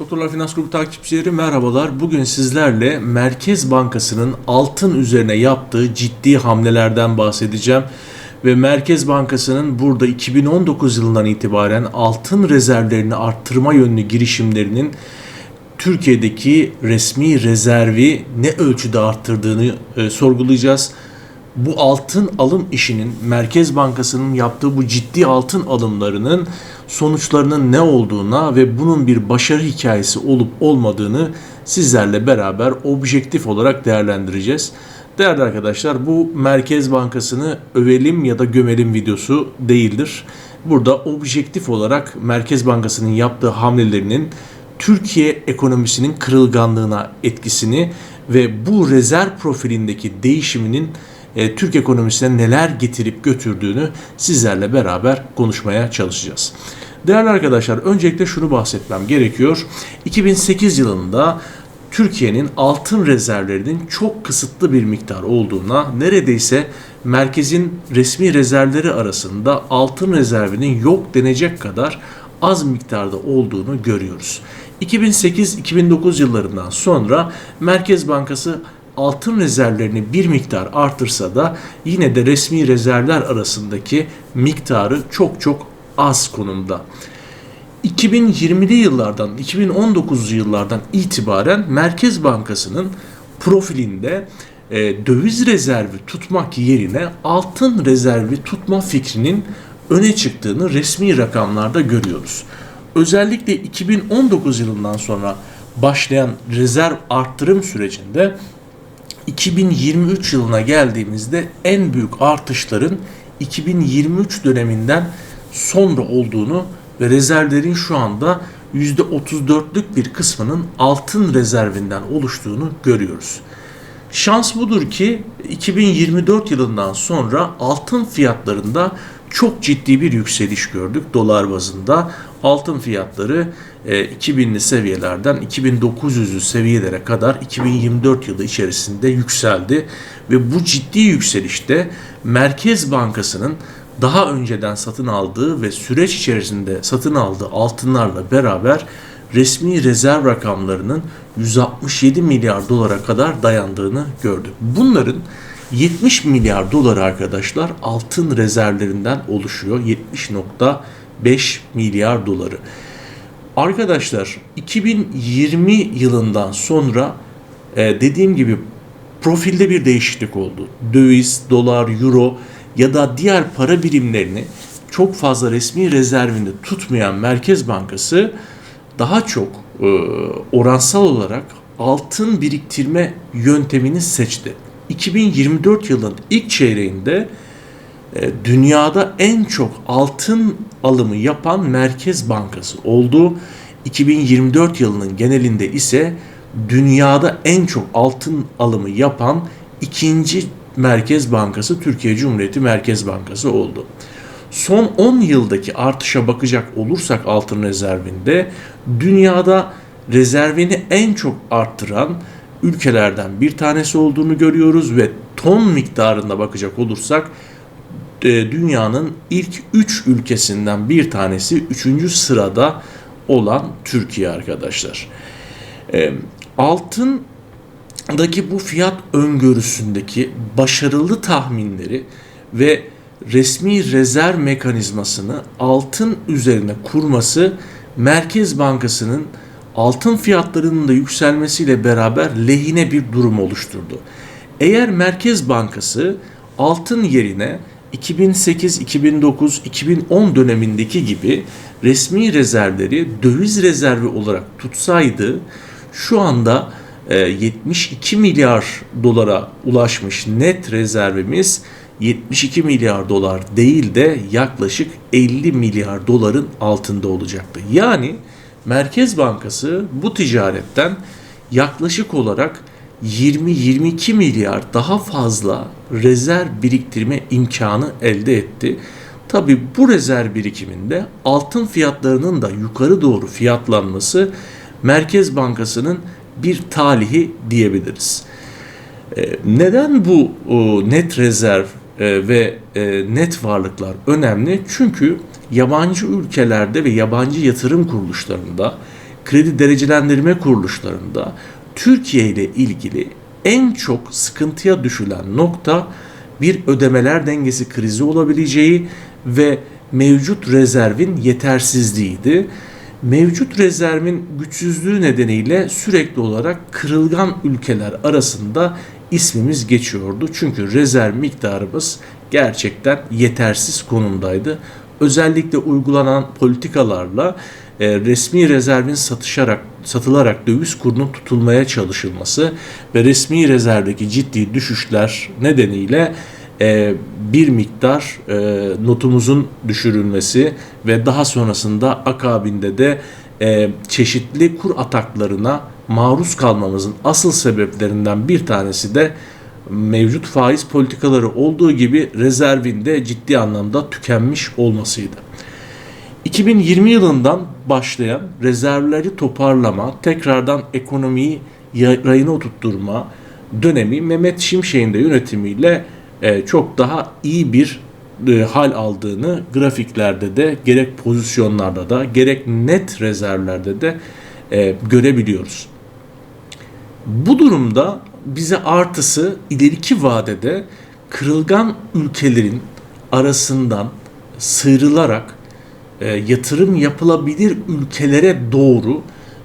Doktorlar Finans Grubu takipçileri merhabalar. Bugün sizlerle Merkez Bankası'nın altın üzerine yaptığı ciddi hamlelerden bahsedeceğim. Ve Merkez Bankası'nın burada 2019 yılından itibaren altın rezervlerini arttırma yönlü girişimlerinin Türkiye'deki resmi rezervi ne ölçüde arttırdığını e, sorgulayacağız. Bu altın alım işinin Merkez Bankası'nın yaptığı bu ciddi altın alımlarının sonuçlarının ne olduğuna ve bunun bir başarı hikayesi olup olmadığını sizlerle beraber objektif olarak değerlendireceğiz. Değerli arkadaşlar bu Merkez Bankası'nı övelim ya da gömelim videosu değildir. Burada objektif olarak Merkez Bankası'nın yaptığı hamlelerinin Türkiye ekonomisinin kırılganlığına etkisini ve bu rezerv profilindeki değişiminin e, Türk ekonomisine neler getirip götürdüğünü sizlerle beraber konuşmaya çalışacağız. Değerli arkadaşlar öncelikle şunu bahsetmem gerekiyor. 2008 yılında Türkiye'nin altın rezervlerinin çok kısıtlı bir miktar olduğuna, neredeyse merkezin resmi rezervleri arasında altın rezervinin yok denecek kadar az miktarda olduğunu görüyoruz. 2008-2009 yıllarından sonra Merkez Bankası altın rezervlerini bir miktar artırsa da yine de resmi rezervler arasındaki miktarı çok çok az konumda. 2020'li yıllardan, 2019 yıllardan itibaren Merkez Bankası'nın profilinde e, döviz rezervi tutmak yerine altın rezervi tutma fikrinin öne çıktığını resmi rakamlarda görüyoruz. Özellikle 2019 yılından sonra başlayan rezerv arttırım sürecinde 2023 yılına geldiğimizde en büyük artışların 2023 döneminden sonra olduğunu ve rezervlerin şu anda %34'lük bir kısmının altın rezervinden oluştuğunu görüyoruz. Şans budur ki 2024 yılından sonra altın fiyatlarında çok ciddi bir yükseliş gördük dolar bazında. Altın fiyatları 2000'li e, seviyelerden 2900'lü seviyelere kadar 2024 yılı içerisinde yükseldi ve bu ciddi yükselişte Merkez Bankası'nın daha önceden satın aldığı ve süreç içerisinde satın aldığı altınlarla beraber resmi rezerv rakamlarının 167 milyar dolara kadar dayandığını gördük. Bunların 70 milyar dolar arkadaşlar altın rezervlerinden oluşuyor. 70.5 milyar doları. Arkadaşlar 2020 yılından sonra e, dediğim gibi profilde bir değişiklik oldu. Döviz, dolar, euro ya da diğer para birimlerini çok fazla resmi rezervinde tutmayan Merkez Bankası daha çok e, oransal olarak altın biriktirme yöntemini seçti. 2024 yılının ilk çeyreğinde dünyada en çok altın alımı yapan Merkez Bankası oldu. 2024 yılının genelinde ise dünyada en çok altın alımı yapan ikinci Merkez Bankası Türkiye Cumhuriyeti Merkez Bankası oldu. Son 10 yıldaki artışa bakacak olursak altın rezervinde dünyada rezervini en çok arttıran ülkelerden bir tanesi olduğunu görüyoruz ve ton miktarında bakacak olursak e, dünyanın ilk 3 ülkesinden bir tanesi 3. sırada olan Türkiye arkadaşlar. E, altındaki bu fiyat öngörüsündeki başarılı tahminleri ve resmi rezerv mekanizmasını altın üzerine kurması Merkez Bankası'nın altın fiyatlarının da yükselmesiyle beraber lehine bir durum oluşturdu. Eğer Merkez Bankası altın yerine 2008, 2009, 2010 dönemindeki gibi resmi rezervleri döviz rezervi olarak tutsaydı şu anda 72 e, milyar dolara ulaşmış net rezervimiz 72 milyar dolar değil de yaklaşık 50 milyar doların altında olacaktı. Yani Merkez Bankası bu ticaretten yaklaşık olarak 20-22 milyar daha fazla rezerv biriktirme imkanı elde etti. Tabi bu rezerv birikiminde altın fiyatlarının da yukarı doğru fiyatlanması Merkez Bankası'nın bir talihi diyebiliriz. Ee, neden bu net rezerv e, ve e, net varlıklar önemli? Çünkü yabancı ülkelerde ve yabancı yatırım kuruluşlarında kredi derecelendirme kuruluşlarında Türkiye ile ilgili en çok sıkıntıya düşülen nokta bir ödemeler dengesi krizi olabileceği ve mevcut rezervin yetersizliğiydi. Mevcut rezervin güçsüzlüğü nedeniyle sürekli olarak kırılgan ülkeler arasında ismimiz geçiyordu. Çünkü rezerv miktarımız gerçekten yetersiz konumdaydı. Özellikle uygulanan politikalarla e, resmi rezervin satışarak satılarak döviz kurunun tutulmaya çalışılması ve resmi rezervdeki ciddi düşüşler nedeniyle e, bir miktar e, notumuzun düşürülmesi ve daha sonrasında akabinde de e, çeşitli kur ataklarına maruz kalmamızın asıl sebeplerinden bir tanesi de mevcut faiz politikaları olduğu gibi rezervin de ciddi anlamda tükenmiş olmasıydı. 2020 yılından başlayan rezervleri toparlama, tekrardan ekonomiyi rayına oturtturma dönemi Mehmet Şimşek'in de yönetimiyle e, çok daha iyi bir e, hal aldığını grafiklerde de gerek pozisyonlarda da gerek net rezervlerde de e, görebiliyoruz. Bu durumda bize artısı ileriki vadede kırılgan ülkelerin arasından sıyrılarak e, yatırım yapılabilir ülkelere doğru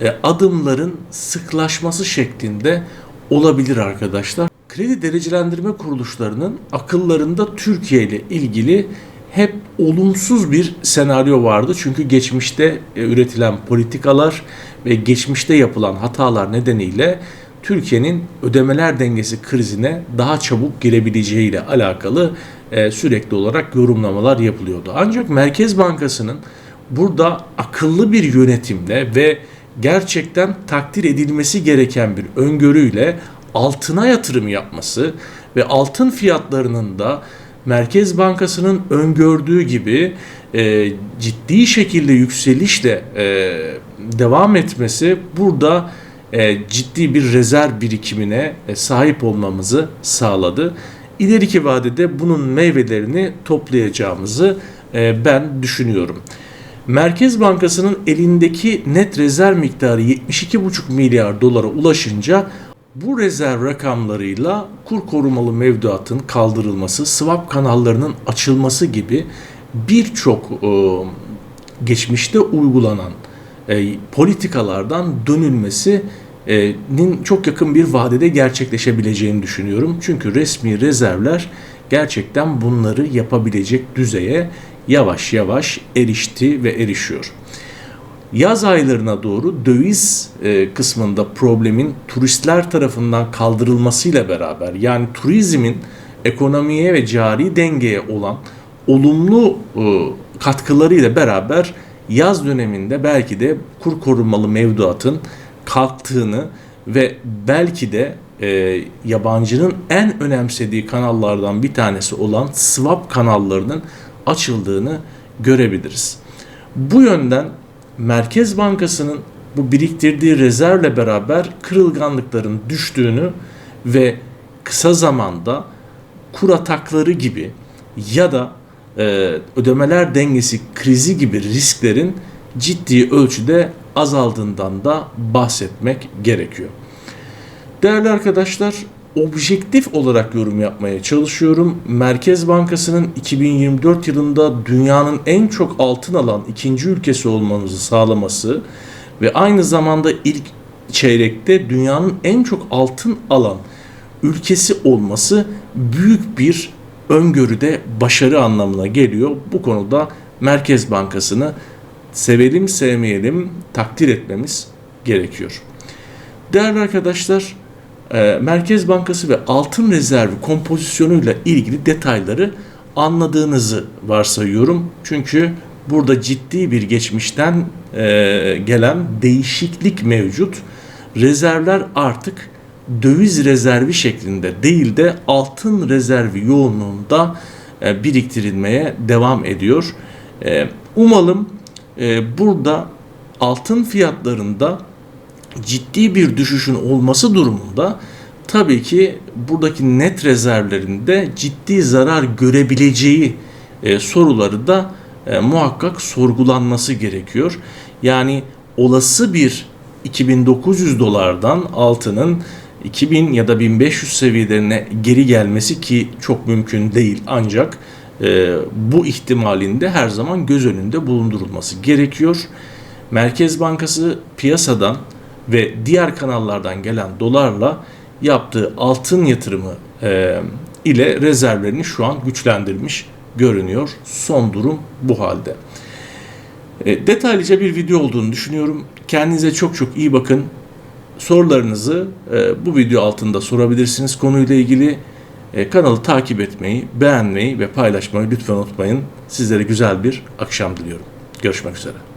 e, adımların sıklaşması şeklinde olabilir arkadaşlar. Kredi derecelendirme kuruluşlarının akıllarında Türkiye ile ilgili hep olumsuz bir senaryo vardı. Çünkü geçmişte e, üretilen politikalar ve geçmişte yapılan hatalar nedeniyle Türkiye'nin ödemeler dengesi krizine daha çabuk girebileceği ile alakalı e, sürekli olarak yorumlamalar yapılıyordu. Ancak Merkez Bankası'nın burada akıllı bir yönetimle ve gerçekten takdir edilmesi gereken bir öngörüyle altına yatırım yapması ve altın fiyatlarının da Merkez Bankası'nın öngördüğü gibi e, ciddi şekilde yükselişle e, devam etmesi burada e, ciddi bir rezerv birikimine e, sahip olmamızı sağladı. İleriki vadede bunun meyvelerini toplayacağımızı e, ben düşünüyorum. Merkez Bankası'nın elindeki net rezerv miktarı 72,5 milyar dolara ulaşınca bu rezerv rakamlarıyla kur korumalı mevduatın kaldırılması, swap kanallarının açılması gibi birçok e, geçmişte uygulanan e, politikalardan dönülmesinin çok yakın bir vadede gerçekleşebileceğini düşünüyorum. Çünkü resmi rezervler gerçekten bunları yapabilecek düzeye yavaş yavaş erişti ve erişiyor. Yaz aylarına doğru döviz e, kısmında problemin turistler tarafından kaldırılmasıyla beraber yani turizmin ekonomiye ve cari dengeye olan olumlu e, katkılarıyla beraber yaz döneminde belki de kur korumalı mevduatın kalktığını ve belki de e, yabancının en önemsediği kanallardan bir tanesi olan swap kanallarının açıldığını görebiliriz. Bu yönden Merkez Bankası'nın bu biriktirdiği rezervle beraber kırılganlıkların düştüğünü ve kısa zamanda kur atakları gibi ya da e, ödemeler dengesi krizi gibi risklerin ciddi ölçüde azaldığından da bahsetmek gerekiyor. Değerli arkadaşlar, objektif olarak yorum yapmaya çalışıyorum. Merkez Bankası'nın 2024 yılında dünyanın en çok altın alan ikinci ülkesi olmanızı sağlaması ve aynı zamanda ilk çeyrekte dünyanın en çok altın alan ülkesi olması büyük bir öngörüde başarı anlamına geliyor. Bu konuda Merkez Bankası'nı sevelim sevmeyelim takdir etmemiz gerekiyor. Değerli arkadaşlar, e, Merkez Bankası ve altın rezervi kompozisyonuyla ilgili detayları anladığınızı varsayıyorum. Çünkü burada ciddi bir geçmişten e, gelen değişiklik mevcut. Rezervler artık döviz rezervi şeklinde değil de altın rezervi yoğunluğunda e, biriktirilmeye devam ediyor. Umalım burada altın fiyatlarında ciddi bir düşüşün olması durumunda tabii ki buradaki net rezervlerinde ciddi zarar görebileceği e, soruları da e, muhakkak sorgulanması gerekiyor. Yani olası bir 2900 dolardan altının 2000 ya da 1500 seviyelerine geri gelmesi ki çok mümkün değil ancak e, bu ihtimalin de her zaman göz önünde bulundurulması gerekiyor. Merkez Bankası piyasadan ve diğer kanallardan gelen dolarla yaptığı altın yatırımı e, ile rezervlerini şu an güçlendirmiş görünüyor. Son durum bu halde. E, detaylıca bir video olduğunu düşünüyorum. Kendinize çok çok iyi bakın. Sorularınızı e, bu video altında sorabilirsiniz konuyla ilgili. E, kanalı takip etmeyi, beğenmeyi ve paylaşmayı lütfen unutmayın. Sizlere güzel bir akşam diliyorum. Görüşmek üzere.